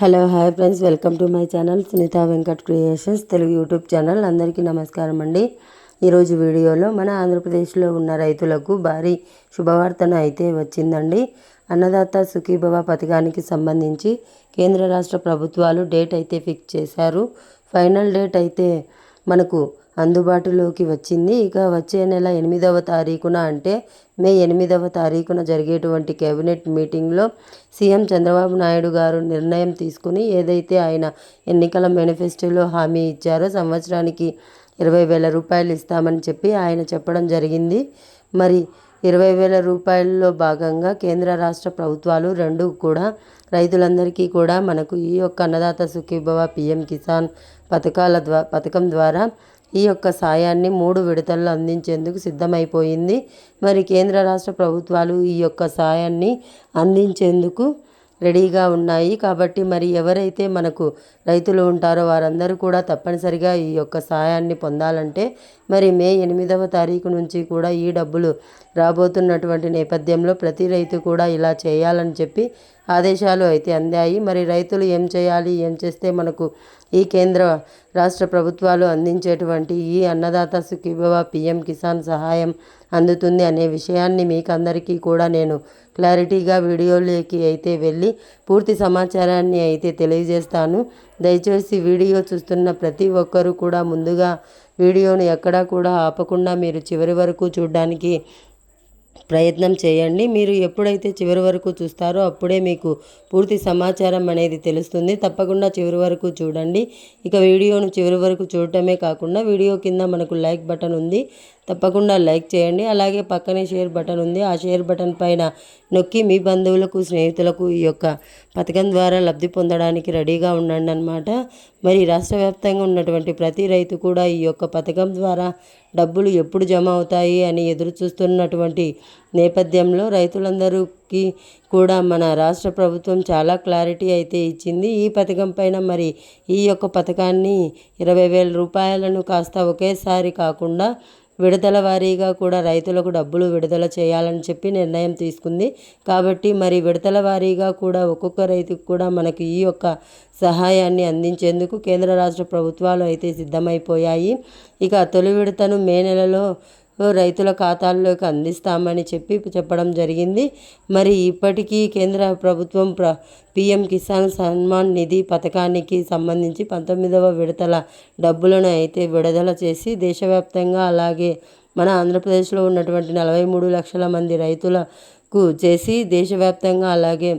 Hello hi friends. Welcome to my channel Sunitha Venkat creations Telugu YouTube channel. అందరికీ నమస్కారం అండి. ఈరోజు వీడియోలో మన ఆంధ్రప్రదేశ్లో ఉన్న రైతులకు భారీ శుభవార్తన అయితే వచ్చిందండి. అన్నదాత సుఖీభవ పథకానికి సంబంధించి కేంద్ర రాష్ట్ర ప్రభుత్వాలు డేట్ అయితే ఫిక్స్ చేశారు. ఫైనల్ డేట్ అయితే మనకు అందుబాటులోకి వచ్చింది. ఇక వచ్చే నెల ఎనిమిదవ తారీఖున అంటే మే ఎనిమిదవ తారీఖున జరిగేటువంటి కేబినెట్ మీటింగ్లో సీఎం చంద్రబాబు నాయుడు గారు నిర్ణయం తీసుకుని ఏదైతే ఆయన ఎన్నికల మేనిఫెస్టోలో హామీ ఇచ్చారో సంవత్సరానికి ఇరవై వేల రూపాయలు ఇస్తామని చెప్పి ఆయన చెప్పడం జరిగింది. మరి ఇరవై వేల రూపాయల్లో భాగంగా కేంద్ర రాష్ట్ర ప్రభుత్వాలు రెండు కూడా రైతులందరికీ కూడా మనకు ఈ యొక్క అన్నదాత సుఖీభవ పిఎం కిసాన్ పథకాల ద్వారా పథకం ద్వారా ఈ యొక్క సాయాన్ని మూడు విడతల్లో అందించేందుకు సిద్ధమైపోయింది. మరి కేంద్ర రాష్ట్ర ప్రభుత్వాలు ఈ యొక్క సాయాన్ని అందించేందుకు రెడీగా ఉన్నాయి. కాబట్టి మరి ఎవరైతే మనకు రైతులు ఉంటారో వారందరూ కూడా తప్పనిసరిగా ఈ యొక్క సాయాన్ని పొందాలంటే మరి మే ఎనిమిదవ తారీఖు నుంచి కూడా ఈ డబ్బులు రాబోతున్నటువంటి నేపథ్యంలో ప్రతి రైతు కూడా ఇలా చేయాలని చెప్పి ఆదేశాలు అయితే అందాయి. మరి రైతులు ఏం చేయాలి? ఏం చేస్తే మనకు ఈ కేంద్ర రాష్ట్ర ప్రభుత్వాలు అందించేటువంటి ఈ అన్నదాత సుఖీభవ పిఎం కిసాన్ సహాయం అందుతుంది అనే విషయాన్ని మీకు అందరికీ కూడా నేను క్లారిటీగా వీడియోలోకి అయితే వెళ్ళి పూర్తి సమాచారాన్ని అయితే తెలియజేస్తాను. దయచేసి వీడియో చూస్తున్న ప్రతి ఒక్కరూ కూడా ముందుగా వీడియోను ఎక్కడా కూడా ఆపకుండా మీరు చివరి వరకు చూడడానికి ప్రయత్నం చేయండి. మీరు ఎప్పుడైతే చివరి వరకు చూస్తారో అప్పుడే మీకు పూర్తి సమాచారం అనేది తెలుస్తుంది. తప్పకుండా చివరి వరకు చూడండి. ఇక వీడియోను చివరి వరకు చూడటమే కాకుండా వీడియో కింద మనకు లైక్ బటన్ ఉంది. తప్పకుండా లైక్ చేయండి. అలాగే పక్కనే షేర్ బటన్ ఉంది. ఆ షేర్ బటన్ పైన నొక్కి మీ బంధువులకు స్నేహితులకు ఈ యొక్క పథకం ద్వారా లబ్ధి పొందడానికి రెడీగా ఉండండి అనమాట మరి రాష్ట్ర వ్యాప్తంగా ఉన్నటువంటి ప్రతి రైతు కూడా ఈ యొక్క పథకం ద్వారా డబ్బులు ఎప్పుడు జమ అవుతాయి అని ఎదురు చూస్తున్నటువంటి నేపథ్యంలో రైతులందరికీ కూడా మన రాష్ట్ర ప్రభుత్వం చాలా క్లారిటీ అయితే ఇచ్చింది. ఈ పథకం పైన మరి ఈ యొక్క పథకాన్ని ఇరవై వేల రూపాయలను కాస్త ఒకేసారి కాకుండా విడతల వారీగా కూడా రైతులకు డబ్బులు విడుదల చేయాలని చెప్పి నిర్ణయం తీసుకుంది. కాబట్టి మరి విడతల వారీగా కూడా ఒక్కొక్క రైతుకు కూడా మనకి ఈ యొక్క సహాయాన్ని అందించేందుకు కేంద్ర రాష్ట్ర ప్రభుత్వాలు అయితే సిద్ధమైపోయాయి. ఇక తొలి విడతను మే నెలలో రైతుల ఖాతాల్లోకి అందిస్తామని చెప్పి చెప్పడం జరిగింది. మరి ఇప్పటికీ కేంద్ర ప్రభుత్వం ప్ర పిఎం కిసాన్ సన్మాన్ నిధి పథకానికి సంబంధించి పంతొమ్మిదవ విడతల డబ్బులను అయితే విడుదల చేసి దేశవ్యాప్తంగా అలాగే మన ఆంధ్రప్రదేశ్లో ఉన్నటువంటి నలభై మూడు లక్షల మంది రైతులకు చేసి దేశవ్యాప్తంగా అలాగే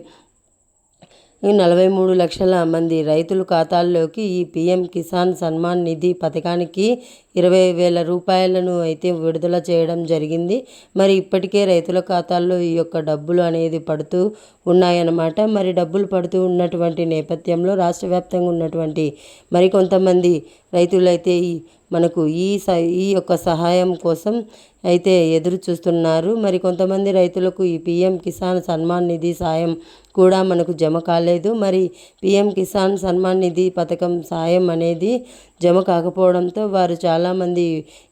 నలభై మూడు లక్షల మంది రైతుల ఖాతాల్లోకి ఈ పీఎం కిసాన్ సన్మాన్ నిధి పథకానికి ఇరవై వేల రూపాయలను అయితే విడుదల చేయడం జరిగింది. మరి ఇప్పటికే రైతుల ఖాతాల్లో ఈ యొక్క డబ్బులు అనేది పడుతూ ఉన్నాయన్నమాట. మరి డబ్బులు పడుతూ ఉన్నటువంటి నేపథ్యంలో రాష్ట్ర వ్యాప్తంగా ఉన్నటువంటి మరికొంతమంది రైతులైతే ఈ మనకు ఈ స ఈ యొక్క సహాయం కోసం అయితే ఎదురు చూస్తున్నారు. మరి కొంతమంది రైతులకు ఈ పిఎం కిసాన్ సన్మాన్ నిధి సాయం కూడా మనకు జమ కాలేదు. మరి పిఎం కిసాన్ సన్మాన్ నిధి పథకం సాయం అనేది జమ కాకపోవడంతో వారు చాలామంది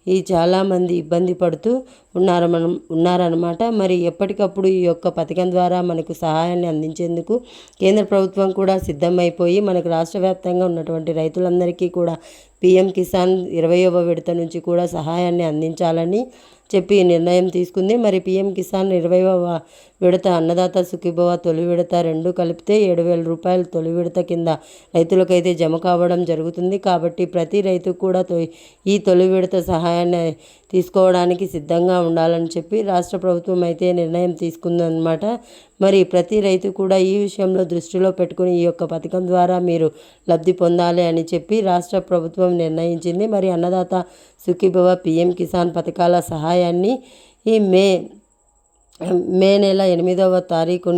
ఈ చాలామంది ఇబ్బంది పడుతూ ఉన్నారు మనం ఉన్నారనమాట మరి ఎప్పటికప్పుడు ఈ యొక్క పథకం ద్వారా మనకు సహాయాన్ని అందించేందుకు కేంద్ర ప్రభుత్వం కూడా సిద్ధమైపోయి మనకు రాష్ట్ర వ్యాప్తంగా ఉన్నటువంటి రైతులందరికీ కూడా పీఎం కిసాన్ ఇరవయవ విడత నుంచి కూడా సహాయాన్ని అందించాలని చెప్పి నిర్ణయం తీసుకుంది. మరి పీఎం కిసాన్ ఇరవైవ విడత అన్నదాత సుఖీభవ తొలి విడత రెండు కలిపితే ఏడు వేల రూపాయలు తొలి విడత కింద రైతులకైతే జమ కావడం జరుగుతుంది. కాబట్టి ప్రతి రైతు కూడా ఈ తొలి విడత సహాయాన్ని తీసుకోవడానికి సిద్ధంగా ఉండాలని చెప్పి రాష్ట్ర ప్రభుత్వం అయితే నిర్ణయం తీసుకుందనమాట మరి ప్రతి రైతు కూడా ఈ విషయంలో దృష్టిలో పెట్టుకుని ఈ యొక్క పథకం ద్వారా మీరు లబ్ధి పొందాలి అని చెప్పి రాష్ట్ర ప్రభుత్వం నిర్ణయించింది. మరి అన్నదాత సుఖీభవ పీఎం కిసాన్ పథకాల సహాయాన్ని ఈ మే మే నెల ఎనిమిదవ తారీఖు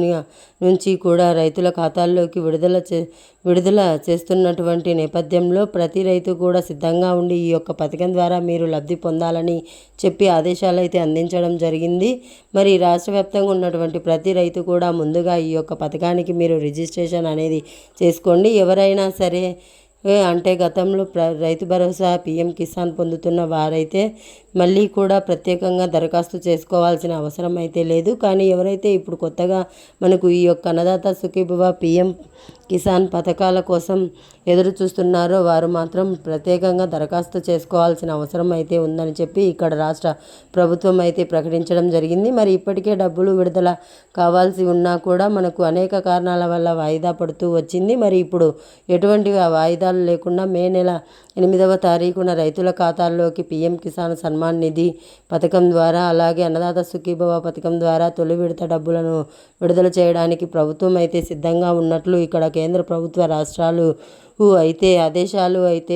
నుంచి కూడా రైతుల ఖాతాల్లోకి విడుదల చే విడుదల చేస్తున్నటువంటి నేపథ్యంలో ప్రతి రైతు కూడా సిద్ధంగా ఉండి ఈ యొక్క పథకం ద్వారా మీరు లబ్ధి పొందాలని చెప్పి ఆదేశాలు అయితే అందించడం జరిగింది. మరి రాష్ట్ర వ్యాప్తంగా ఉన్నటువంటి ప్రతి రైతు కూడా ముందుగా ఈ యొక్క పథకానికి మీరు రిజిస్ట్రేషన్ అనేది చేసుకోండి. ఎవరైనా సరే అంటే గతంలో ప్ర రైతు భరోసా పీఎం కిసాన్ పొందుతున్న వారైతే మళ్ళీ కూడా ప్రత్యేకంగా దరఖాస్తు చేసుకోవాల్సిన అవసరం అయితే లేదు. కానీ ఎవరైతే ఇప్పుడు కొత్తగా మనకు ఈ యొక్క అన్నదాత సుఖీభవ పీఎం కిసాన్ పథకాల కోసం ఎదురు చూస్తున్నారో వారు మాత్రం ప్రత్యేకంగా దరఖాస్తు చేసుకోవాల్సిన అవసరం అయితే ఉందని చెప్పి ఇక్కడ రాష్ట్ర ప్రభుత్వం అయితే ప్రకటించడం జరిగింది. మరి ఇప్పటికే డబ్బులు విడుదల కావాల్సి ఉన్నా కూడా మనకు అనేక కారణాల వల్ల వాయిదా పడుతూ వచ్చింది. మరి ఇప్పుడు ఎటువంటి వాయిదాలు లేకుండా మే నెల ఎనిమిదవ తారీఖున రైతుల ఖాతాల్లోకి పీఎం కిసాన్ సన్మాన్ నిధి పథకం ద్వారా అలాగే అన్నదాత సుఖీభవ పథకం ద్వారా తొలి విడత డబ్బులను విడుదల చేయడానికి ప్రభుత్వం అయితే సిద్ధంగా ఉన్నట్లు ఇక్కడ కేంద్ర ప్రభుత్వ రాష్ట్రాలు అయితే ఆదేశాలు అయితే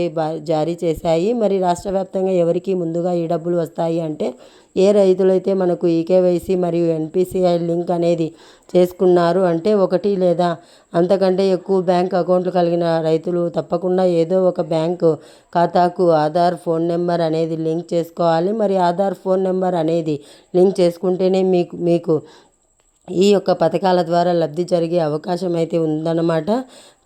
జారీ చేశాయి. మరి రాష్ట్ర వ్యాప్తంగా ఎవరికి ముందుగా ఈ డబ్బులు వస్తాయి అంటే ఏ రైతులైతే మనకు ఈకేవైసీ మరియు ఎన్పిసిఐ లింక్ అనేది చేసుకున్నారు అంటే ఒకటి లేదా అంతకంటే ఎక్కువ బ్యాంక్ అకౌంట్లు కలిగిన రైతులు తప్పకుండా ఏదో ఒక బ్యాంకు ఖాతాకు ఆధార్ ఫోన్ నెంబర్ అనేది లింక్ చేసుకోవాలి. మరి ఆధార్ ఫోన్ నెంబర్ అనేది లింక్ చేసుకుంటేనే మీకు మీకు ఈ యొక్క పథకాల ద్వారా లబ్ధి జరిగే అవకాశం అయితే ఉందన్నమాట.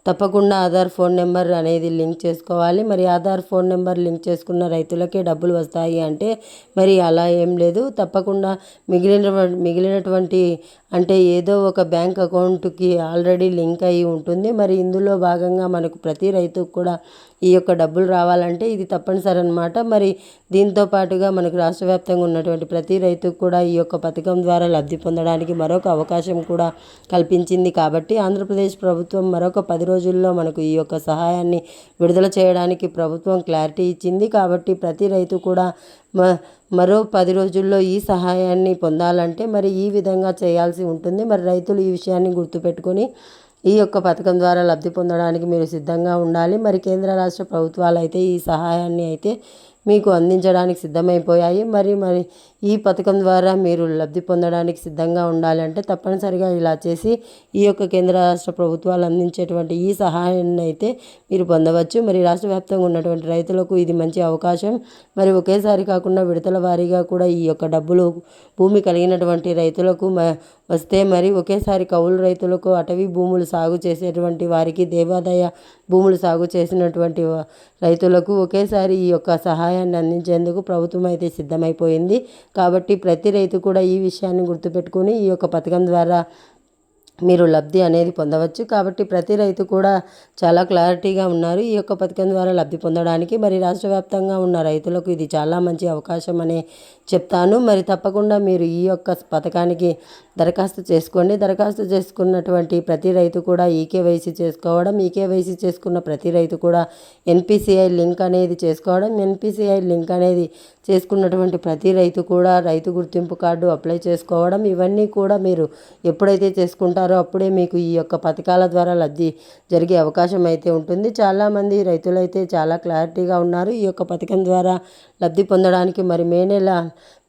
తప్పకుండా ఆధార్ ఫోన్ నెంబర్ అనేది లింక్ చేసుకోవాలి. మరి ఆధార్ ఫోన్ నెంబర్ లింక్ చేసుకున్న రైతులకే డబ్బులు వస్తాయి అంటే మరి అలా ఏం లేదు. తప్పకుండా మిగిలిన మిగిలినటువంటి అంటే ఏదో ఒక బ్యాంక్ అకౌంట్కి ఆల్రెడీ లింక్ అయి ఉంటుంది. మరి ఇందులో భాగంగా మనకు ప్రతి రైతుకు కూడా ఈ యొక్క డబ్బులు రావాలంటే ఇది తప్పనిసరి అనమాట మరి దీంతో పాటుగా మనకు రాష్ట్ర వ్యాప్తంగా ఉన్నటువంటి ప్రతి రైతుకు కూడా ఈ యొక్క పథకం ద్వారా లబ్ధి పొందడానికి మరొక అవకాశం కూడా కల్పించింది కాబట్టి ఆంధ్రప్రదేశ్ ప్రభుత్వం మరొక పది రోజుల్లో మనకు ఈ యొక్క సహాయాన్ని విడుదల చేయడానికి ప్రభుత్వం క్లారిటీ ఇచ్చింది. కాబట్టి ప్రతి రైతు కూడా మరో పది రోజుల్లో ఈ సహాయాన్ని పొందాలంటే మరి ఈ విధంగా చేయాల్సి ఉంటుంది. మరి రైతులు ఈ విషయాన్ని గుర్తుపెట్టుకొని ఈ యొక్క పథకం ద్వారా లబ్ధి పొందడానికి మీరు సిద్ధంగా ఉండాలి. మరి కేంద్ర రాష్ట్ర ప్రభుత్వాలు అయితే ఈ సహాయాన్ని అయితే మీకు అందించడానికి సిద్ధమైపోయాయి. మరి మరి ఈ పథకం ద్వారా మీరు లబ్ధి పొందడానికి సిద్ధంగా ఉండాలంటే తప్పనిసరిగా ఇలా చేసి ఈ యొక్క కేంద్ర రాష్ట్ర ప్రభుత్వాలు అందించేటువంటి ఈ సహాయాన్ని అయితే మీరు పొందవచ్చు. మరి రాష్ట్ర వ్యాప్తంగా ఉన్నటువంటి రైతులకు ఇది మంచి అవకాశం. మరి ఒకేసారి కాకుండా విడతల వారీగా కూడా ఈ యొక్క డబ్బులు భూమి కలిగినటువంటి రైతులకు వస్తే మరి ఒకేసారి కౌలు రైతులకు అటవీ భూములు సాగు చేసేటువంటి వారికి దేవాదాయ భూములు సాగు చేసినటువంటి రైతులకు ఒకేసారి ఈ యొక్క సహాయాన్ని అందించేందుకు ప్రభుత్వం అయితే సిద్ధమైపోయింది. కాబట్టి ప్రతి రైతు కూడా ఈ విషయాన్ని గుర్తుపెట్టుకుని ఈ యొక్క పథకం ద్వారా మీరు లబ్ధి అనేది పొందవచ్చు. కాబట్టి ప్రతి రైతు కూడా చాలా క్లారిటీగా ఉన్నారు. ఈ యొక్క పథకం ద్వారా లబ్ధి పొందడానికి మరి రాష్ట్ర వ్యాప్తంగా ఉన్న రైతులకు ఇది చాలా మంచి అవకాశం అనే చెప్తాను. మరి తప్పకుండా మీరు ఈ యొక్క పథకానికి దరఖాస్తు చేసుకోండి. దరఖాస్తు చేసుకున్నటువంటి ప్రతి రైతు కూడా ఈకేవైసీ చేసుకోవడం ఈకేవైసీ చేసుకున్న ప్రతి రైతు కూడా ఎన్పిసిఐ లింక్ అనేది చేసుకోవడం ఎన్పిసిఐ లింక్ అనేది చేసుకున్నటువంటి ప్రతి రైతు కూడా రైతు గుర్తింపు కార్డు అప్లై చేసుకోవడం. ఇవన్నీ కూడా మీరు ఎప్పుడైతే చేసుకుంటారో అప్పుడే మీకు ఈ యొక్క పథకాల ద్వారా లబ్ధి జరిగే అవకాశం అయితే ఉంటుంది. చాలామంది రైతులైతే చాలా క్లారిటీగా ఉన్నారు. ఈ యొక్క పథకం ద్వారా లబ్ధి పొందడానికి మరి మే నెల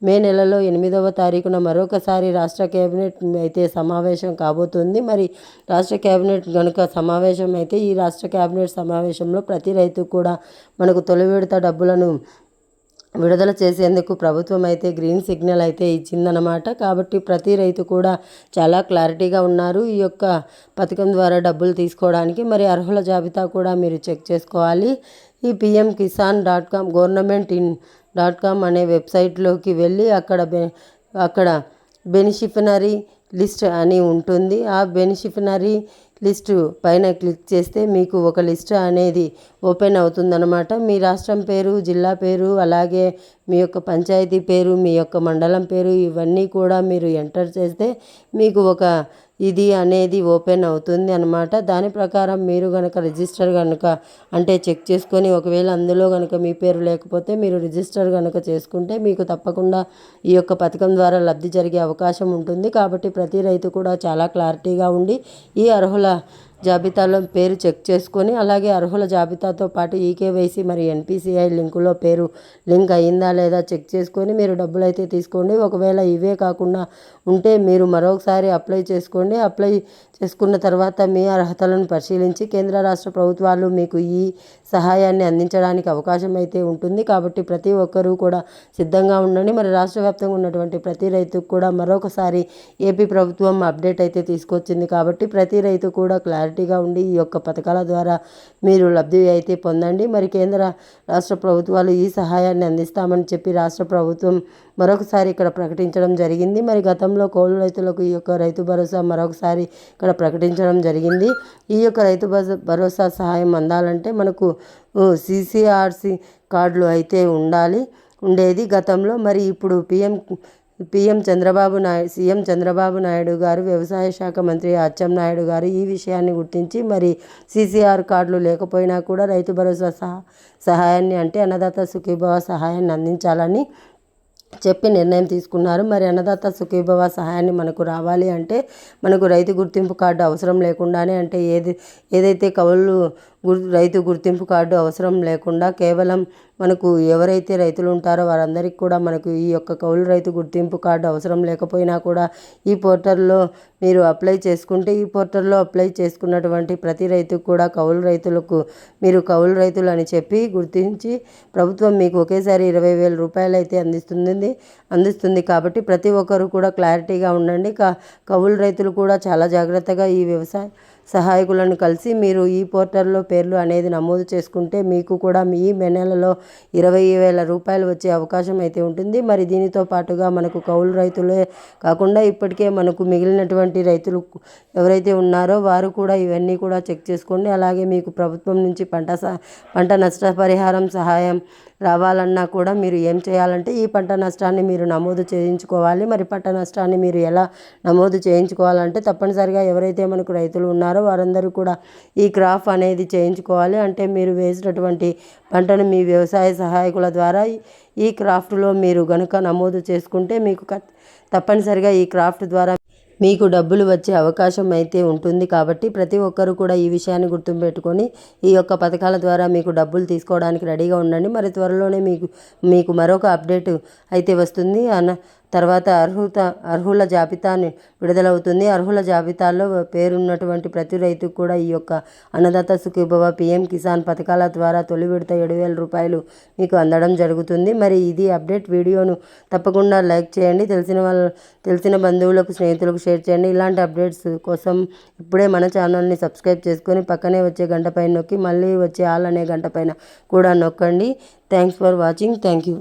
మే నెలలో ఎనిమిదవ తారీఖున మరొకసారి రాష్ట్ర కేబినెట్ అయితే సమావేశం కాబోతుంది. మరి రాష్ట్ర కేబినెట్ కనుక సమావేశం అయితే ఈ రాష్ట్ర కేబినెట్ సమావేశంలో ప్రతి రైతు కూడా మనకు తొలి విడత డబ్బులను విడుదల చేసేందుకు ప్రభుత్వం అయితే గ్రీన్ సిగ్నల్ అయితే ఇచ్చిందనమాట కాబట్టి ప్రతి రైతు కూడా చాలా క్లారిటీగా ఉన్నారు. ఈ యొక్క పథకం ద్వారా డబ్బులు తీసుకోవడానికి మరి అర్హుల జాబితా కూడా మీరు చెక్ చేసుకోవాలి. ఈ PM Kisan dot com government in dot com అనే వెబ్సైట్లోకి వెళ్ళి అక్కడ బె అక్కడ బెనిషిఫనరీ లిస్ట్ అని ఉంటుంది. ఆ బెనిషిఫనరీ లిస్టు పైన క్లిక్ చేస్తే మీకు ఒక లిస్ట్ అనేది ఓపెన్ అవుతుందన్నమాట. మీ రాష్ట్రం పేరు జిల్లా పేరు అలాగే మీ యొక్క పంచాయతీ పేరు మీ యొక్క మండలం పేరు ఇవన్నీ కూడా మీరు ఎంటర్ చేస్తే మీకు ఒక ఇది అనేది ఓపెన్ అవుతుంది అనమాట దాని ప్రకారం మీరు కనుక రిజిస్టర్ కనుక అంటే చెక్ చేసుకొని ఒకవేళ అందులో కనుక మీ పేరు లేకపోతే మీరు రిజిస్టర్ కనుక చేసుకుంటే మీకు తప్పకుండా ఈ యొక్క పథకం ద్వారా లబ్ధి జరిగే అవకాశం ఉంటుంది. కాబట్టి ప్రతి రైతు కూడా చాలా క్లారిటీగా ఉండి ఈ అర్హుల జాబితాలో పేరు చెక్ చేసుకొని అలాగే అర్హుల జాబితాతో పాటు ఈకేవైసీ మరి ఎన్పిసిఐ లింకులో పేరు లింక్ అయిందా లేదా చెక్ చేసుకొని మీరు డబ్బులు అయితే తీసుకోండి. ఒకవేళ ఇవే కాకుండా ఉంటే మీరు మరొకసారి అప్లై చేసుకోండి. అప్లై చేసుకున్న తర్వాత మీ అర్హతలను పరిశీలించి కేంద్ర రాష్ట్ర ప్రభుత్వాలు మీకు ఈ సహాయాన్ని అందించడానికి అవకాశం అయితే ఉంటుంది. కాబట్టి ప్రతి ఒక్కరూ కూడా సిద్ధంగా ఉండండి. మరి రాష్ట్ర వ్యాప్తంగా ఉన్నటువంటి ప్రతి రైతుకు కూడా మరొకసారి ఏపీ ప్రభుత్వం అప్డేట్ అయితే తీసుకొచ్చింది. కాబట్టి ప్రతి రైతు కూడా క్లారిటీగా ఉండి ఈ యొక్క పథకాల ద్వారా మీరు లబ్ధి అయితే పొందండి. మరి కేంద్ర రాష్ట్ర ప్రభుత్వాలు ఈ సహాయాన్ని అందిస్తామని చెప్పి రాష్ట్ర ప్రభుత్వం మరొకసారి ఇక్కడ ప్రకటించడం జరిగింది. మరి గతంలో కౌలు రైతులకు ఈ యొక్క రైతు భరోసా మరొకసారి ఇక్కడ ప్రకటించడం జరిగింది. ఈ యొక్క రైతు భరోసా- భరోసా సహాయం అందాలంటే మనకు సిసిఆర్సి కార్డులు అయితే ఉండాలి ఉండేది గతంలో. మరి ఇప్పుడు PM PM Chandrababu Naidu CM Chandrababu Naidu garu వ్యవసాయ శాఖ మంత్రి అచ్చెన్నాయుడు గారు ఈ విషయాన్ని గుర్తించి మరి సీసీఆర్ కార్డులు లేకపోయినా కూడా రైతు భరోసా సహా సహాయాన్ని అంటే అన్నదాత సుఖీభవ సహాయాన్ని అందించాలని చెప్పి నిర్ణయం తీసుకున్నారు. మరి అన్నదాత సుఖీభవ సహాయాన్ని మనకు రావాలి అంటే మనకు రైతు గుర్తింపు కార్డు అవసరం లేకుండానే అంటే ఏది ఏదైతే కౌలు గుర్ రైతు గుర్తింపు కార్డు అవసరం లేకుండా కేవలం మనకు ఎవరైతే రైతులు ఉంటారో వారందరికీ కూడా మనకు ఈ యొక్క కౌలు రైతు గుర్తింపు కార్డు అవసరం లేకపోయినా కూడా ఈ పోర్టల్లో మీరు అప్లై చేసుకుంటే ఈ పోర్టల్లో అప్లై చేసుకున్నటువంటి ప్రతి రైతుకు కూడా కౌలు రైతులకు మీరు కౌలు రైతులు అని చెప్పి గుర్తించి ప్రభుత్వం మీకు ఒకేసారి ఇరవై వేల రూపాయలు అయితే అందిస్తుంది అందిస్తుంది కాబట్టి ప్రతి ఒక్కరు కూడా క్లారిటీగా ఉండండి. కౌలు రైతులు కూడా చాలా జాగ్రత్తగా ఈ వ్యవసాయ సహాయకులను కలిసి మీరు ఈ పోర్టల్లో పేర్లు అనేది నమోదు చేసుకుంటే మీకు కూడా మీ మే నెలలో ఇరవై వేల రూపాయలు వచ్చే అవకాశం అయితే ఉంటుంది. మరి దీనితో పాటుగా మనకు కౌలు రైతులే కాకుండా ఇప్పటికే మనకు మిగిలినటువంటి రైతులు ఎవరైతే ఉన్నారో వారు కూడా ఇవన్నీ కూడా చెక్ చేసుకోండి. అలాగే మీకు ప్రభుత్వం నుంచి పంట సహ పంట నష్టపరిహారం సహాయం రావాలన్నా కూడా మీరు ఏం చేయాలంటే ఈ పంట నష్టాన్ని మీరు నమోదు చేయించుకోవాలి. మరి పంట నష్టాన్ని మీరు ఎలా నమోదు చేయించుకోవాలంటే తప్పనిసరిగా ఎవరైతే మనకు రైతులు ఉన్నారో వారందరూ కూడా ఈ క్రాప్ అనేది చేయించుకోవాలి. అంటే మీరు వేసినటువంటి పంటను మీ వ్యవసాయ సహాయకుల ద్వారా ఈ- క్రాఫ్ట్లో మీరు గనుక నమోదు చేసుకుంటే మీకు తప్పనిసరిగా ఈ క్రాఫ్ట్ ద్వారా మీకు డబ్బులు వచ్చే అవకాశం అయితే ఉంటుంది. కాబట్టి ప్రతి ఒక్కరూ కూడా ఈ విషయాన్ని గుర్తుపెట్టుకొని ఈ యొక్క పథకాల ద్వారా మీకు డబ్బులు తీసుకోవడానికి రెడీగా ఉండండి. మరి త్వరలోనే మీకు మీకు మరొక అప్డేట్ అయితే వస్తుంది. అన్న తర్వాత అర్హుత అర్హుల జాబితా విడుదలవుతుంది. అర్హుల జాబితాలో పేరున్నటువంటి ప్రతి రైతుకు కూడా ఈ యొక్క అన్నదాత సుఖీభవ పిఎం కిసాన్ పథకాల ద్వారా తొలి విడత ఏడు వేల రూపాయలు మీకు అందడం జరుగుతుంది. మరి ఇది అప్డేట్ వీడియోను తప్పకుండా లైక్ చేయండి. తెలిసిన వాళ్ళ తెలిసిన బంధువులకు స్నేహితులకు షేర్ చేయండి. ఇలాంటి అప్డేట్స్ కోసం ఇప్పుడే మన ఛానల్ని సబ్స్క్రైబ్ చేసుకొని పక్కనే వచ్చే గంట పైన నొక్కి మళ్ళీ వచ్చే ఆల్ అనే గంట పైన కూడా నొక్కండి. Thanks for watching. Thank you.